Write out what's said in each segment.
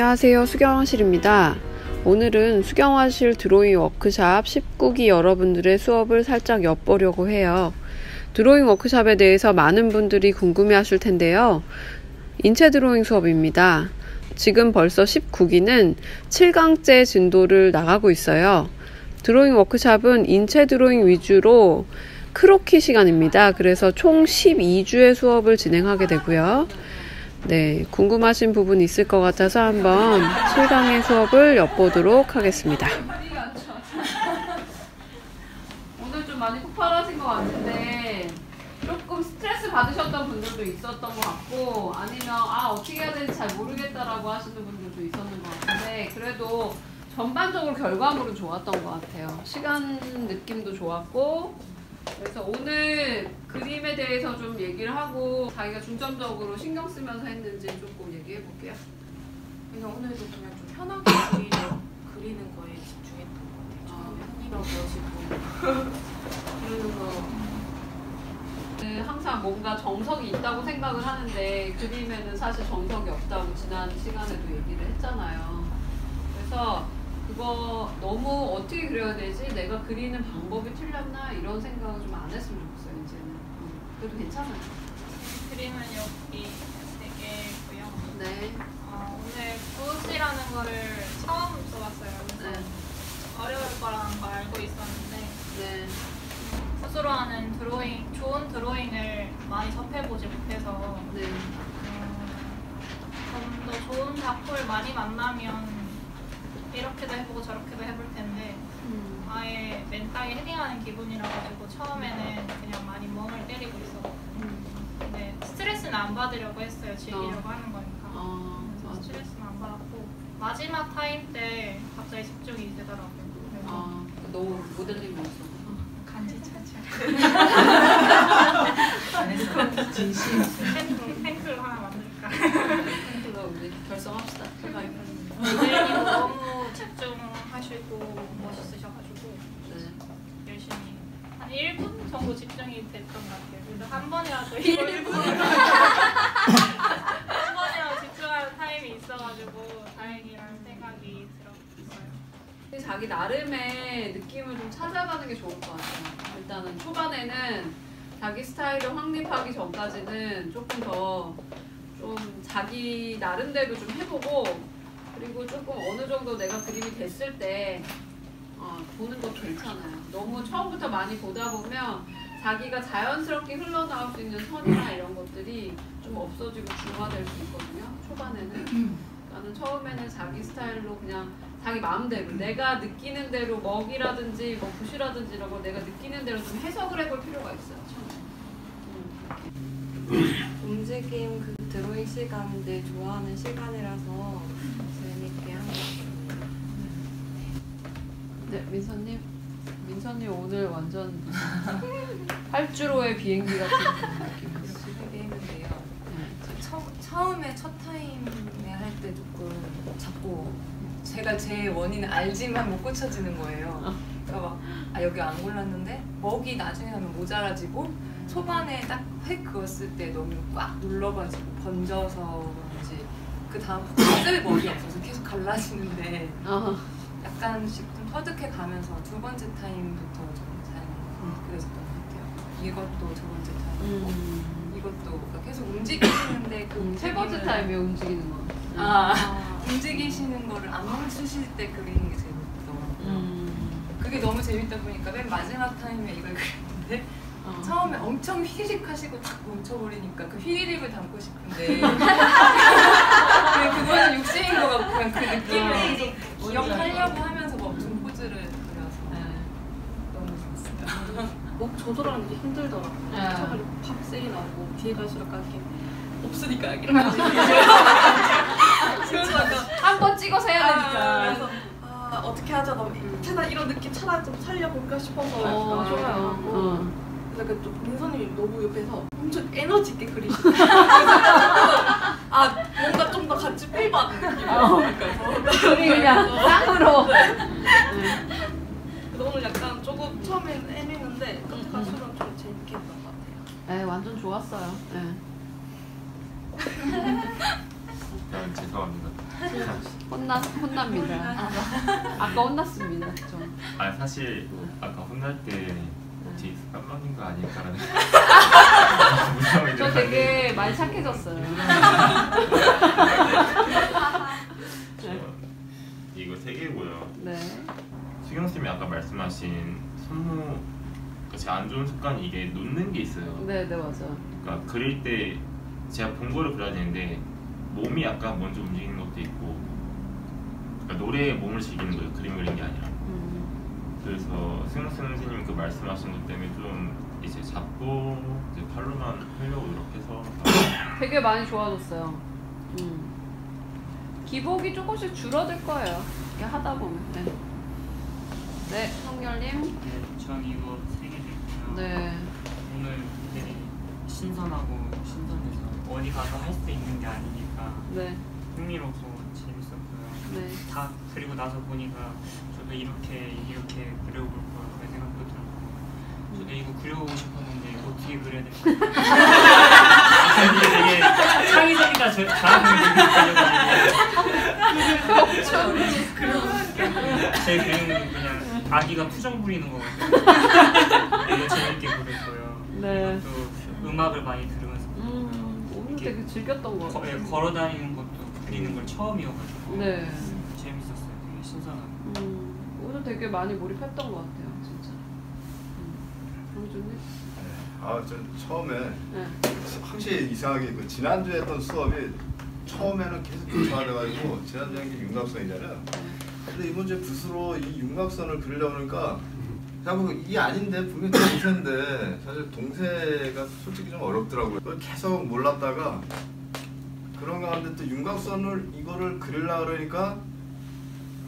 안녕하세요. 수경화실입니다. 오늘은 수경화실 드로잉 워크샵 19기 여러분들의 수업을 살짝 엿보려고 해요. 드로잉 워크샵에 대해서 많은 분들이 궁금해 하실 텐데요. 인체 드로잉 수업입니다. 지금 벌써 19기는 7강째 진도를 나가고 있어요. 드로잉 워크샵은 인체 드로잉 위주로 크로키 시간입니다. 그래서 총 12주의 수업을 진행하게 되고요. 네, 궁금하신 부분 있을 것 같아서 한번 7강의 수업을 엿보도록 하겠습니다. 오늘 좀 많이 폭발하신 것 같은데 조금 스트레스 받으셨던 분들도 있었던 것 같고 아니면 아 어떻게 해야 되는지 잘 모르겠다라고 하시는 분들도 있었는 것 같은데 그래도 전반적으로 결과물은 좋았던 것 같아요. 시간 느낌도 좋았고 그래서 오늘 그림에 대해서 좀 얘기를 하고 자기가 중점적으로 신경 쓰면서 했는지 조금 얘기해 볼게요. 그냥 오늘도 그냥 좀 편하게 그리려, 그리는 거에 집중했던 것 같아요. 처음에 한이라고 하시고 그러면서 네, 항상 뭔가 정석이 있다고 생각을 하는데 그림에는 사실 정석이 없다고 지난 시간에도 얘기를 했잖아요. 그래서 그거 너무 어떻게 그려야 되지? 내가 그리는 방법이 틀렸나? 이런 생각을 좀 안 했으면 좋겠어요, 이제는. 음, 그래도 괜찮아요. 그림은 여기 4개고요. 네. 어, 오늘 굿이라는 거를 처음 써봤어요. 네. 어려울 거라는 걸 알고 있었는데 네. 스스로 하는 드로잉, 좋은 드로잉을 많이 접해보지 못해서 네. 좀더 좋은 작품을 많이 만나면 이렇게도 해보고 저렇게도 해볼 텐데 음. 아예 맨 땅에 헤딩하는 기분이라 가지고 처음에는 그냥 많이 멍을 때리고 있었고 음. 근데 스트레스는 안 받으려고 했어요. 즐기려고 어. 하는 거니까. 아, 그래서 맞아. 스트레스는 안 받았고 마지막 타임 때 갑자기 집중이 되더라고요. 그래서 아, 너무 모델링 모습. 간지 차차. 진심 팬클, 하나 만들까. 그거 우리 결성합시다. 가입 모델님 너무 하시고 멋있으셔가지고 네. 열심히 한 1분 정도 집중이 됐던 것 같아요. 그래서 한 번이라도 이거 1분 한 번이라도 집중하는 타임이 있어가지고 다행이라는 생각이 들었어요. 자기 나름의 느낌을 좀 찾아가는 게 좋을 것 같아요. 일단은 초반에는 자기 스타일을 확립하기 전까지는 조금 더 좀 자기 나름대로 좀 해보고 그리고 조금 어느 정도 내가 그림이 됐을 때 어, 보는 것도 괜찮아요. 너무 처음부터 많이 보다 보면 자기가 자연스럽게 흘러나올 수 있는 선이나 이런 것들이 좀 없어지고 중화될 수 있거든요. 초반에는. 나는 처음에는 자기 스타일로 그냥 자기 마음대로 내가 느끼는 대로 먹이라든지 뭐 붓이라든지 이런 거 내가 느끼는 대로 좀 해석을 해볼 필요가 있어요. 처음에. 음. 움직임 그 드로잉 시간인데 좋아하는 시간이라서 재밌게 한 것 같습니다. 네, 민서님. 민서님 오늘 완전 활주로의 비행기 같은 느낌이었어요. 처, 처음에 첫 타임에 할 때 조금 자꾸 제가 제 원인을 알지만 못 고쳐지는 거예요. 그러니까 막 아, 여기 안 골랐는데 먹이 나중에 하면 모자라지고 초반에 딱 획 그었을 때 너무 꽉 눌러가지고 번져서 그런지 그 다음부터 쓸 먹이 없어서 계속 갈라지는데 아, 약간씩 좀 터득해 가면서 두 번째 타임부터 좀 잘 그랬었던 것 같아요. 이것도 두 번째 타임. 음. 이것도 그러니까 계속 움직이시는데 그 음, 세 번째 타임에 움직이는 거. 아 움직이시는 거를 안 멈추실 때 그리는 게 재밌더라고요. 음. 그게 너무 재밌다 보니까 맨 마지막 타임에 이걸 그렸는데 어. 처음에 엄청 휘리릭 하시고 딱 멈춰버리니까 그 휘리릭을 담고 싶은데 근데 그거는 욕심인 것 같고 그냥 그 느낌을 계속 기억하려고 하면서 멈춘 포즈를 그려서 네. 너무 좋았어요. 목 조절하는 게 힘들더라고요. 네. 차라리 팍 세게 나오고 뒤에 갈수록 이렇게 없으니까 이렇게 한번 찍어서 해야 되니까. 아 어떻게 하자 너 차라리 이런 느낌 차라리 좀 살려볼까 싶어서 어, 좋아요. 어. 그래서 그좀 민서님이 너무 옆에서 엄청 에너지 있게 그리시고 아 뭔가 좀 더 같이 필받는 느낌이었으니까 우리 그냥 쌍으로. 그래서 오늘 약간 조금 처음에는 애매했는데 끝에 갈수록 좀 재밌게 했던 것 같아요. 네, 완전 좋았어요. 네. 혼나 혼납니다. 아까 혼났습니다. 좀. 아 사실 아까 혼날 때 뒤에서 깜빡인 거 아닐까라는 저좀 되게 많이 착해졌어요. 저 이거 세 개고요. 네. 수경 쌤이 아까 말씀하신 손목 제안 좋은 습관이 이게 놓는 게 있어요. 네, 네 맞아. 그러니까 그릴 때 제가 본 거를 그려야 되는데 몸이 약간 먼저 움직이는 것도 있고 그러니까 노래에 몸을 즐기는 거예요. 그림 그리는 게 아니라. 음. 그래서 승우 선생님 그 말씀하신 것 때문에 좀 이제 잡고 이제 팔로만 하려고 노력해서 되게 많이 좋아졌어요. 음. 기복이 조금씩 줄어들 거예요. 이렇게 하다 보면. 네. 네, 성열님. 네, 전 이거 세개 됐고요. 네. 오늘 되게 신선하고 신선해서 어디 가서 할 수 있는 게 아니니까 네. 흥미롭고 재밌었고요. 네. 다 그리고 나서 보니까 저도 이렇게 이렇게 그려볼 걸 그런 생각도 들고 저도 이거 그려보고 싶었는데 어떻게 그려야 될까 되게 창의적이다 저- 잘하는 느낌이 제 그림은 그냥 아기가 투정 부리는 것 같아요 이거 재밌게 그렸고요 네. 또 음악을 많이 오늘 되게 즐겼던 것 거, 예, 같아요. 걸어 다니는 것도 그리는 걸 처음이어가지고 네. 재밌었어요. 되게 신선하고. 음, 오늘 되게 많이 몰입했던 것 같아요, 진짜. 음. 강준님? 아, 전 처음에 네. 확실히 이상하게 그 지난주에 했던 수업이 처음에는 계속 교차돼가지고 지난주에 게 윤곽선이잖아요. 근데 이번 주에 붓으로 이 윤곽선을 그리려고 그러니까 자꾸 이 아닌데 분명히 동세인데 사실 동세가 솔직히 좀 어렵더라고요. 계속 몰랐다가 그런 가운데 또 윤곽선을 이거를 그리려고 그러니까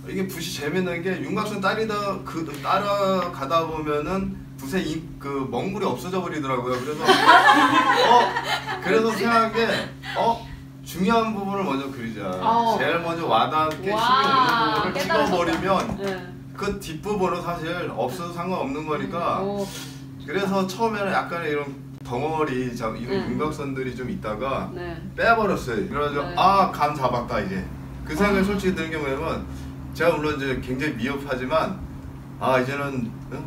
이게 붓이 재밌는 게 윤곽선 따리다 그 따라가다 보면은 붓에 이, 그 먹물이 없어져 버리더라고요. 그래서 어 그래서 생각한 게어 중요한 부분을 먼저 그리자. 어. 제일 먼저 와닿게 힘이 와, 오는 부분을 깨달으셨다. 찍어버리면 네. 그 뒷부분은 사실 없어도 상관없는 거니까 오, 그래서 처음에는 약간의 이런 덩어리 자 이런 음. 윤곽선들이 좀 있다가 네. 빼버렸어요. 그래가지고 네. 아감 잡았다 이제 그 생각이 솔직히 드는 게 뭐냐면 제가 물론 이제 굉장히 미흡하지만 아 이제는 어?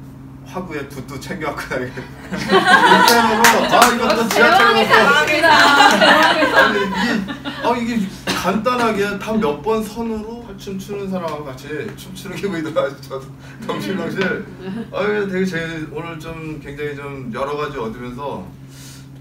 화구에 붓도 챙겨갖고 다니겠다. 그때로 아 이것도 지하철에 가서 아니 이게 아 이게 간단하게 단 몇 번 선으로 춤 추는 사람하고 같이 춤추는 게 보이더라고요. 저도 덩실덩실. 아유 되게 제 오늘 좀 굉장히 좀 여러 가지 얻으면서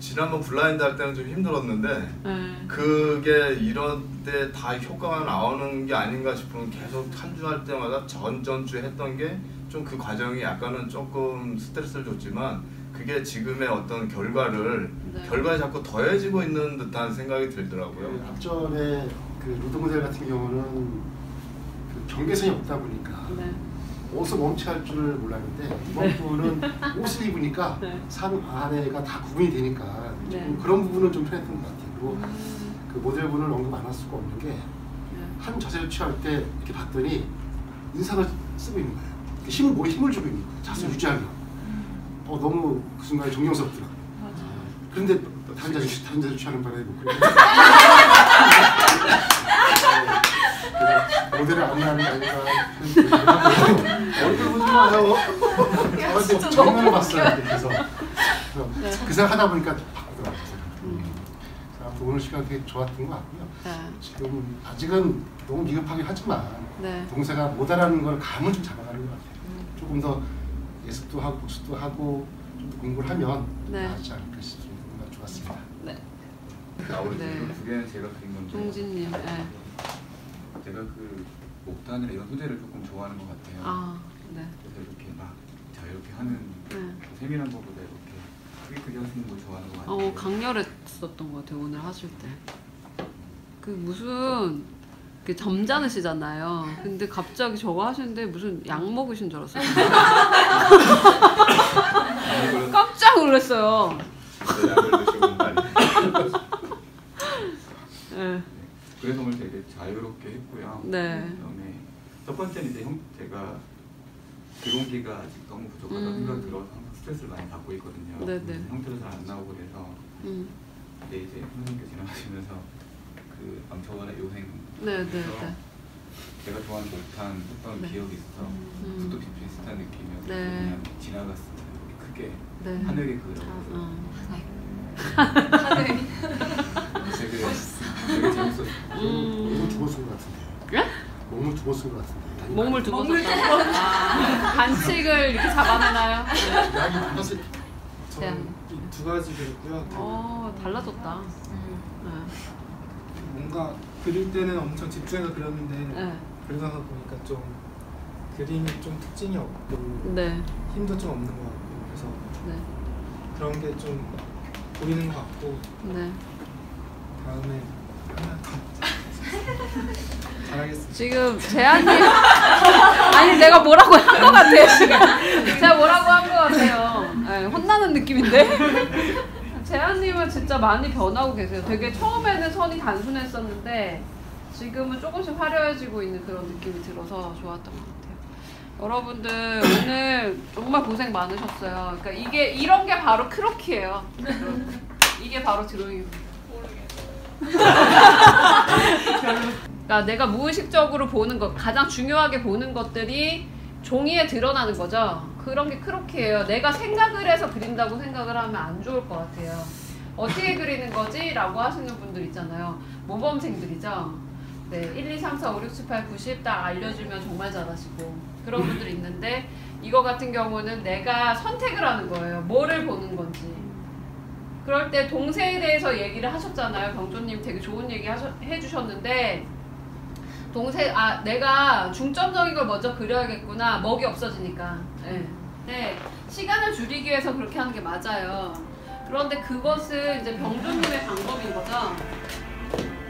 지난번 블라인드 할 때는 좀 힘들었는데 네. 그게 이런 때 다 효과가 나오는 게 아닌가 싶으면 계속 한 주 할 때마다 전전주 했던 게 좀 그 과정이 약간은 조금 스트레스를 줬지만 그게 지금의 어떤 결과를 네. 결과에 자꾸 더해지고 있는 듯한 생각이 들더라고요. 그 앞전에 그 로드 모델 같은 경우는 그 경계선이 없다 보니까 네. 옷을 멈춰야 할 줄을 몰랐는데 이번 부분은 옷을 입으니까 네. 산 안에가 다 구분이 되니까 네. 그런 부분은 좀 편했던 것 같아요. 그리고 음, 그 모델분을 언급 안 할 수가 없는 게한 네. 자세를 취할 때 이렇게 봤더니 인상을 쓰고 있는 거예요. 힘을 몸에 힘을 주고 있는 거예요. 자세 유지하려. 어 너무 그 순간에 정경스럽더라고요. 맞아. 그런데 다른 자세 다른 자세 취하는 바람에 못 그래 요. 그래서 모델을 안 나는 게 아닌가 얼굴 보지 마요 어, 정면을 봤어요 그래서 그래서 그 생각 하다 보니까 바꾸더라고요 음. 아무튼 오늘 시간 되게 좋았던 것 같고요 네. 지금 아직은 너무 미흡하긴 하지만 네. 동세가 못 알아는 걸 감을 좀 잡아가는 것 같아요 조금 더 예습도 하고 복습도 하고 좀 공부를 하면 네. 나아지지 않을까 싶습니다 좋았습니다 네. 나오는 네. 두 개는 제가 그린 건데 동진님. 네. 제가 그 목단이나 이런 소재를 조금 좋아하는 것 같아요. 아, 네. 그래서 이렇게 막 자유롭게 하는 네. 그 세밀한 것보다 이렇게 크게 크게 하시는 걸 좋아하는 것 같아요. 어, 강렬했었던 것 같아요, 오늘 하실 때. 그 무슨 그 점잖으시잖아요. 근데 갑자기 저거 하시는데 무슨 약 먹으신 줄 알았어요. 깜짝 놀랐어요. 네, 날이. 네. 그래서 오늘 되게 자유롭게 했고요. 네. 그다음에 첫 번째는 이제 형 제가 기본기가 아직 너무 부족하다고 음. 생각 들어서 항상 스트레스를 많이 받고 있거든요. 네네. 형태도 잘 안 나오고 그래서 음. 근데 이제 선생님께 지나가시면서 그그 암초원의 요생 네, 네, 네. 제가 좋아하는 못한 했던 네. 기억이 있어서 음. 그것도 비- 비슷한 느낌이었고 네. 그냥 지나갔을 때 크게 네. 하늘이 그려 어. 하늘이 되게 되게 재밌었어요. 몸을 음. 두고 쓴 것 같은데. 예? 몸을 두고 쓴것 같은데. 몸을 두고 썼다. 아, 반칙을 이렇게 많았을 네. 저는 이두 가지 그렸고요. 어, 달라졌다. 네. 뭔가 그릴 때는 엄청 집중해서 그렸는데 네. 그러다가 보니까 좀 그림이 좀 특징이 없고 네. 힘도 좀 없는 것 같고 그래서 네. 그런 게 좀 보이는 것 같고 네. 다음에 하나 더 잘하겠습니다. 지금 재한님 아니 내가 뭐라고 한 것 같아요 지금. 제가 뭐라고 한 것 같아요. 네, 혼나는 느낌인데? 재한님은 진짜 많이 변하고 계세요. 되게 처음에는 선이 단순했었는데 지금은 조금씩 화려해지고 있는 그런 느낌이 들어서 좋았던 것 같아요. 여러분들 오늘 정말 고생 많으셨어요. 그러니까 이게 이런 게 바로 크로키예요. 이게 바로 드로잉입니다 그러니까 내가 무의식적으로 보는 것, 가장 중요하게 보는 것들이 종이에 드러나는 거죠. 그런 게 크로키예요. 내가 생각을 해서 그린다고 생각을 하면 안 좋을 것 같아요. 어떻게 그리는 거지? 라고 하시는 분들 있잖아요. 모범생들이죠. 네, 1, 2, 3, 4, 5, 6, 7, 8, 90딱 알려주면 정말 잘하시고 그런 분들 있는데 이거 같은 경우는 내가 선택을 하는 거예요. 뭐를 보는 건지. 그럴 때 동세에 대해서 얘기를 하셨잖아요. 병조님 되게 좋은 얘기 하셔, 해주셨는데 동세 아 내가 중점적인 걸 먼저 그려야겠구나 먹이 없어지니까. 예. 네. 시간을 줄이기 위해서 그렇게 하는 게 맞아요. 그런데 그것은 이제 병조님의 방법인 거죠.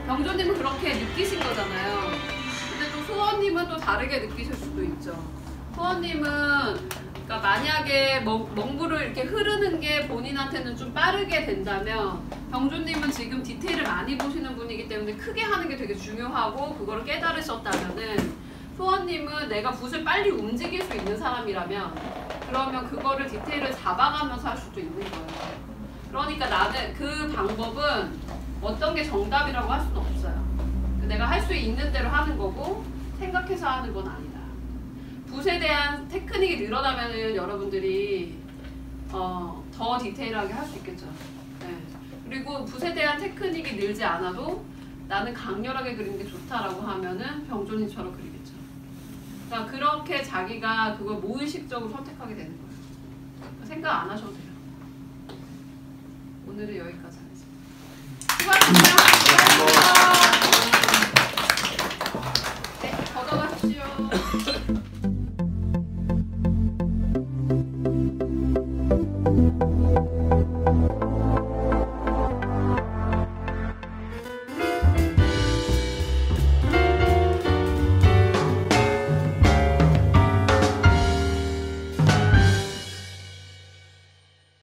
병조님은 그렇게 느끼신 거잖아요. 근데 또 소원님은 또 다르게 느끼실 수도 있죠. 소원님은 그러니까 만약에 먹, 먹물을 이렇게 흐르는 게 본인한테는 좀 빠르게 된다면 병조님은 지금 디테일을 많이 보시는 분이기 때문에 크게 하는 게 되게 중요하고 그거를 깨달으셨다면은 소원님은 내가 붓을 빨리 움직일 수 있는 사람이라면 그러면 그거를 디테일을 잡아가면서 할 수도 있는 거예요. 그러니까 나는 그 방법은 어떤 게 정답이라고 할 수는 없어요. 내가 할 수 있는 대로 하는 거고 생각해서 하는 건 아니다. 붓에 대한 테크닉이 늘어나면은 여러분들이 어, 더 디테일하게 할 수 있겠죠. 네. 그리고 붓에 대한 테크닉이 늘지 않아도 나는 강렬하게 그리는 게 좋다라고 하면은 병조님처럼 그리겠죠. 그러니까 그렇게 자기가 그걸 무의식적으로 선택하게 되는 거예요. 생각 안 하셔도 돼요. 오늘은 여기까지 하겠습니다. 수고하셨습니다.